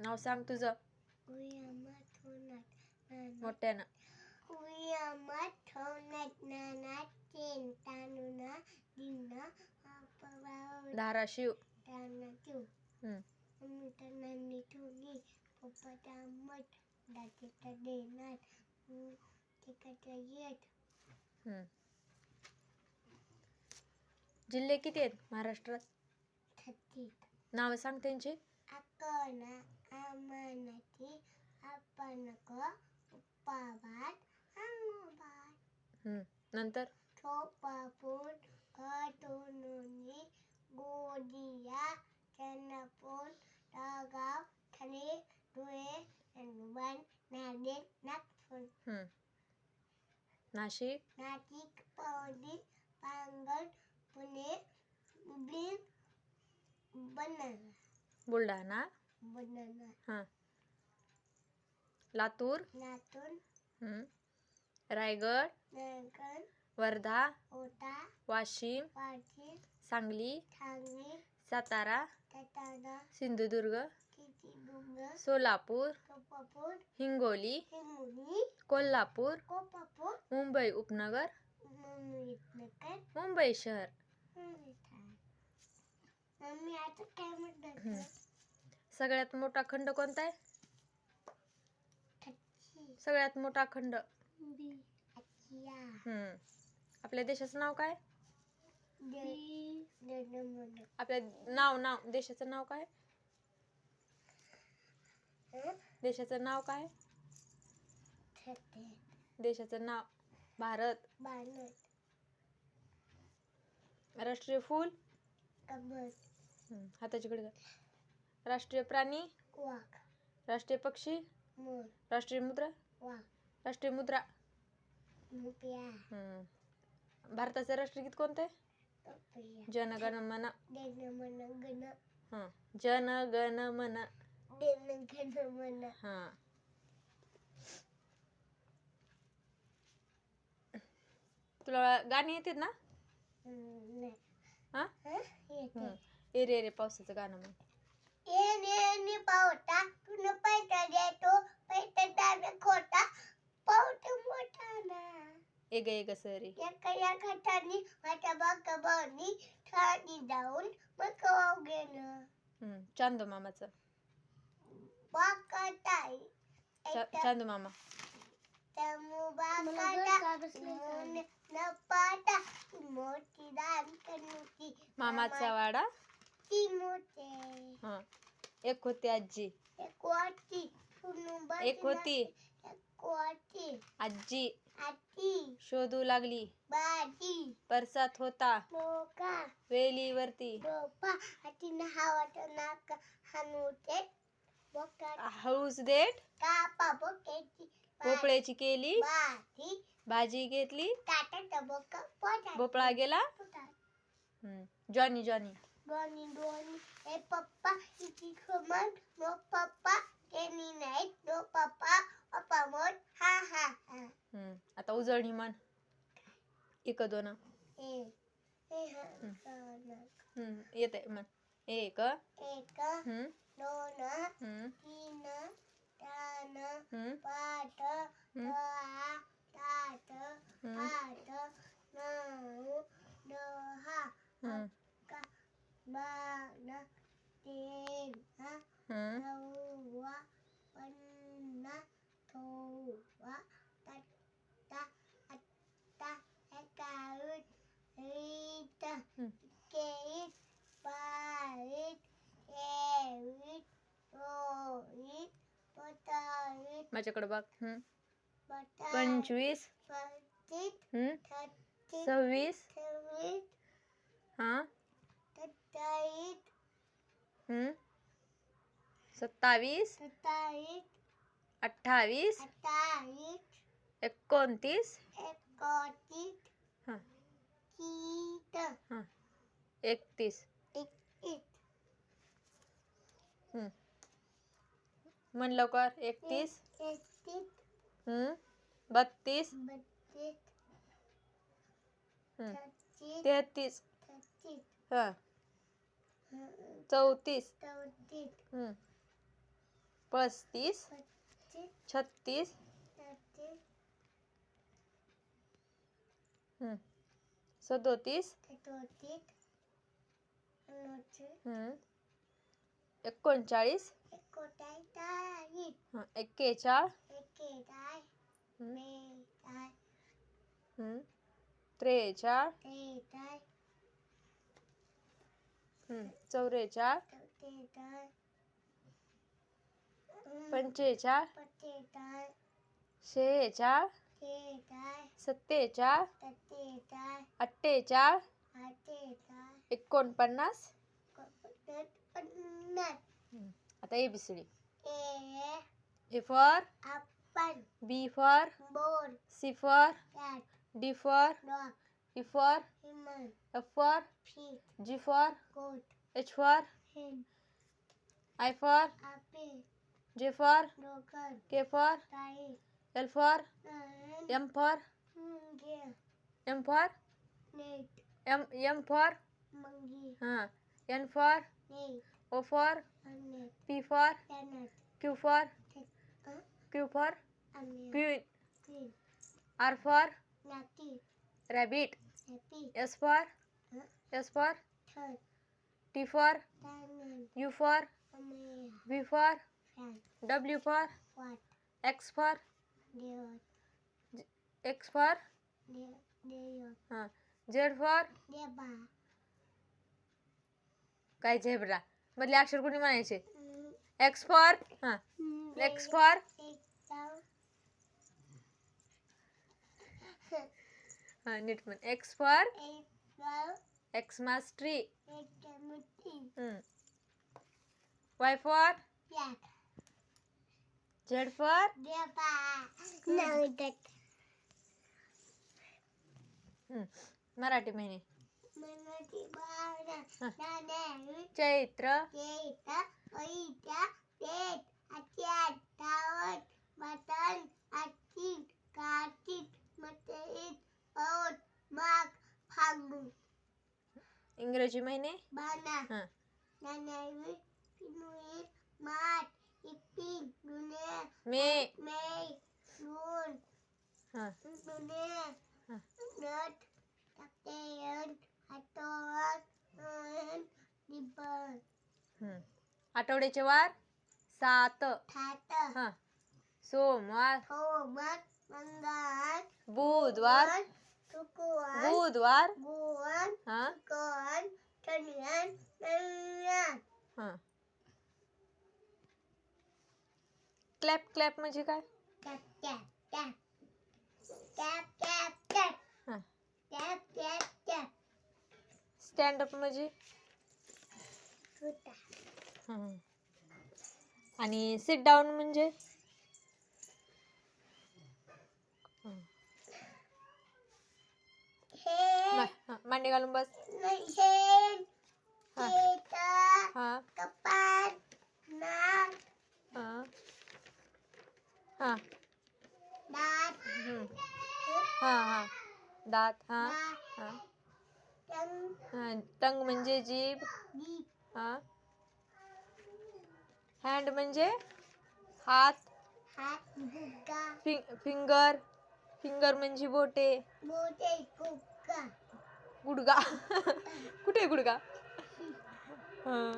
नाव सांग तुझं. मोठ्यानं. धाराशिव. हम्म. देणार हम्म. जिल्हे किती आहेत महाराष्ट्रात? नाव सांग त्यांची. अकोला को उपावात अंगोबात हम्म. नंतर? थोपापून कटुनुनी गोदिया चन्नपून तगाव ठाणे धुळे नंदुरबार नांदेड नागपूर. हम्म. नाशिक? नाशिक पवनी पांगण पुणे बीड बनाना बुलढाणा? हां. लातूर? लातूर. रायगड? वर्धा? ओटा वाशिम? सांगली? ठाणे सातारा? तटाणा सिंधुदुर्ग? सोलापूर? कोपापूर हिंगोली? हिंगोली. कोल्हापूर? कोपापूर मुंबई उपनगर? मुंबई शहर. मम्मी आता काय म्हणतात. सगळ्यात मोठा खंड कोणता आहे? सगळ्यात मोठा खंड. हम्म. आपल्या देशाचं नाव काय? आपल्या नाव नाव देशाचं नाव काय? देशाचं नाव काय? देशाचं नाव भारत. राष्ट्रीय फूल? कबत हम्म. राष्ट्रीय प्राणी? वाघ. राष्ट्रीय पक्षी? मोर राष्ट्रीय मुद्रा? वाघ. राष्ट्रीय मुद्रा. हम्म. भारताचं राष्ट्रगीत कोणतं आहे? पपिया जन गण मन दनमन गण हां. जन गण मन गण मन हां. तुला गाणी येतात ना? नाही. हां? हं? येते. हम्म. ए रे रे पावसाचं गाणं येणे पावटा. तुन पैसा देतो पैसा दान खोटा. पावट मोठा ना. ए ग ए ग सरी एका या खटानी माझ्या बाका बानी ठाणी जाऊन मग वाव घेणं हम्म. चांदू मामाचं. बाका ताई. चा- चांदू मामा. तमु बाका मून न पाटा. मोठी दान कनुती मामाचा वाडा. ती मोठे हां. एक होती आजी. एक वाटी. तुनु एक होती. एक वाटी. आजी. आती शोधू लागली. बाजी. परसात होता. मोका वेलीवरती. डोपा हातीनं हावाट नाक हानुटे बोका. हळूच देठ कापा बोकेची भोपळ्याची केली. बाती भाजी घेतली. टाटा पोटा भोपळा गेला. हम्म. Johnny Johnny. दोन्ही दोन्ही ए पप्पा इथे खमन नो पप्पा केनी नाही नो पप्पा पप्पा मोठ हा हा हा हम्म. आता उजळणी म्हण एक दोन ए ए हा दोन हम्म. येत म्हण एक एक हम्म. दोन हम्म. तीन चार हम्म. हम्म. सहा सात हम्म. आठ नऊ दहा हम्म. बारा तेरा पन्नास सोळा सतरा अठरा एकावीस वीस हम्म. एकवीस बावीस तेवीस चोवीस पंचवीस माझ्याकडे बघ. पंचवीस पंचवीस सव्वीस. सव्वीस हां. हम्म. सत्तावीस सत्तावीस अठ्ठावीस अठ्ठावीस एकोणतीस. एकोणतीस हां. तीस हां. एकतीस. एकतीस. हम्म. म्हण लवकर. एकतीस. एकतीस. हम्म. बत्तीस. बत्तीस. हम्म. छत्तीस. तेहतीस. छत्तीस. हं, चौतीस. चौतीस. हम्म. पस्तीस. छत्तीस. छत्तीस. हम्म. सदोतीस. सदोतीस. एकोणतीस हम्म. एकोणचाळीस. एकोणचाळीस. हं, एक्केचाळ. एक्केचाळीस. हम्म. बेचाळीस. हम्म. त्रेचाळ. त्रेचाळीस. चौवेचाळीस पंचेचाळ शेहेचाळ सत्तेचाळ अठ्ठेचाळ एकोणपन्नास. एकोणपन्नास. पन्नास आता A B C D A. A for. B for. Ball. C for. Cat. D for. Dog E for Himan F for fish G for goat H for hen I for apple J for joker K for kite L for none M for monkey M for net M M for monkey हां N for ने O for अनेट P for टनट Q for टेक Q for अनेट queen queen R for Nati rabbit S for S for T for U for V for W for X for X for हां Z for काय zebra मधले अक्षर कोणी म्हणायचे? X for हां. X for हां नीट म्हण. X for X mastery Y for Z for Marathi महिने चैत्र. कार्तिक मग फागू। इंग्रजी महिने? बाना हां. नानाई मे. मे जून हां. गुने हां. नट तपते एंड आठवड्याचे वार? सात. सात. सोमवार. सोमवार मंगळवार बुधवार. बुधवार? मोवन ह? कन्या क्लॅप क्लॅप म्हणजे काय? क्या clap clap clap clap clap क्या स्टँड अप म्हणजे? आणि सिट डाऊन म्हणजे? मांडे घालून बस. हां. हां. हां. हां. हां हां. दात हां. हां. हां. टंग म्हणजे जीभ. हा. हां हँड म्हणजे हात. Finger finger. फिंगर म्हणजे बोटे. गुडगा। कुठे गुडगा। हाँ।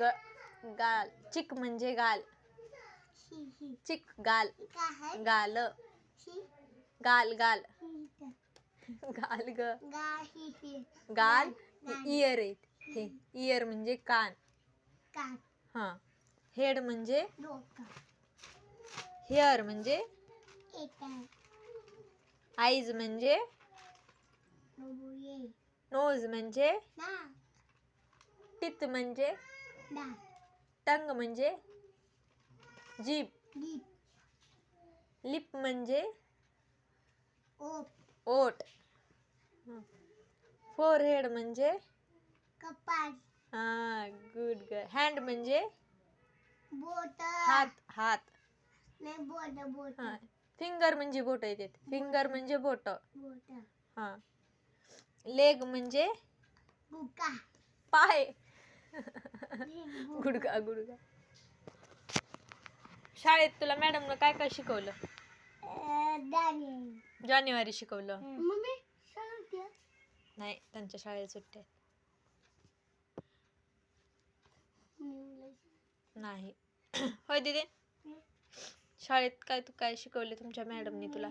ग गाल चिक म्हणजे गाल। चिक गाल। गाल। गाल गाल। गाल ग। गाल गाल. इयर आहेत हे इयर म्हणजे कान। हाँ। हेड म्हणजे हेअर म्हणजे आईज म्हणजे नोज़ म्हणजे टिथ म्हणजे टंग म्हणजे di, लिप. म्हणजे ओट फोर हेड म्हणजे kapan, हा गुड हँड म्हणजे bota, हात हात. नाही bota, bota, हा. फिंगर म्हणजे बोट येतात फिंगर म्हणजे बोट. bota, हा. लेग म्हणजे? गुका पाय. गुडगा. गुडगा शाळेत तुला मॅडमनं काय काय शिकवलं? दाणे जानेवारी शिकवलं. मम्मी सांगते नाही त्यांच्या शाळेत. सुट्ट्या. नाही. होय दिदी. शाळेत काय तू काय शिकवले तुमच्या मॅडमनी तुला?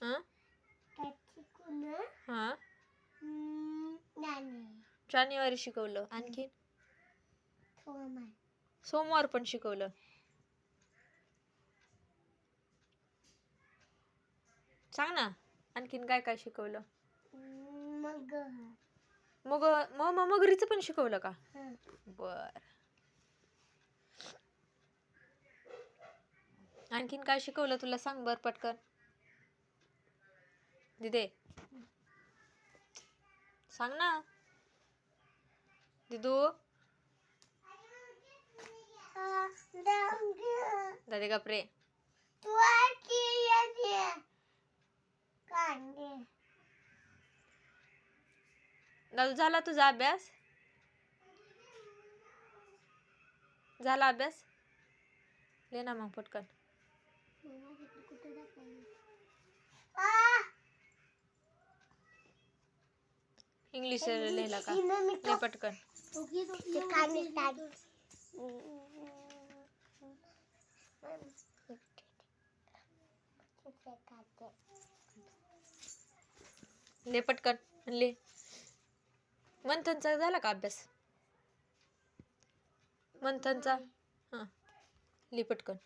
हं? हा? जानेवारी शिकवलं आणखी सोमवार. पण शिकवलं. सांग ना आणखीन काय काय शिकवलं? मग. मग मग मग मगरीचं पण शिकवलं का. बर. आणखीन काय शिकवलं तुला सांग बर पटकन. दिदे. सांग ना. दिदू. दादे कपरे दादू झाला तुझा अभ्यास? झाला अभ्यास? ले ना मग पटकन. इंग्लिश लिहिला का? ही ले पटकन. ले पटकन ले. मंथनचा झाला का अभ्यास? मंथनचा? हां. ले पटकन.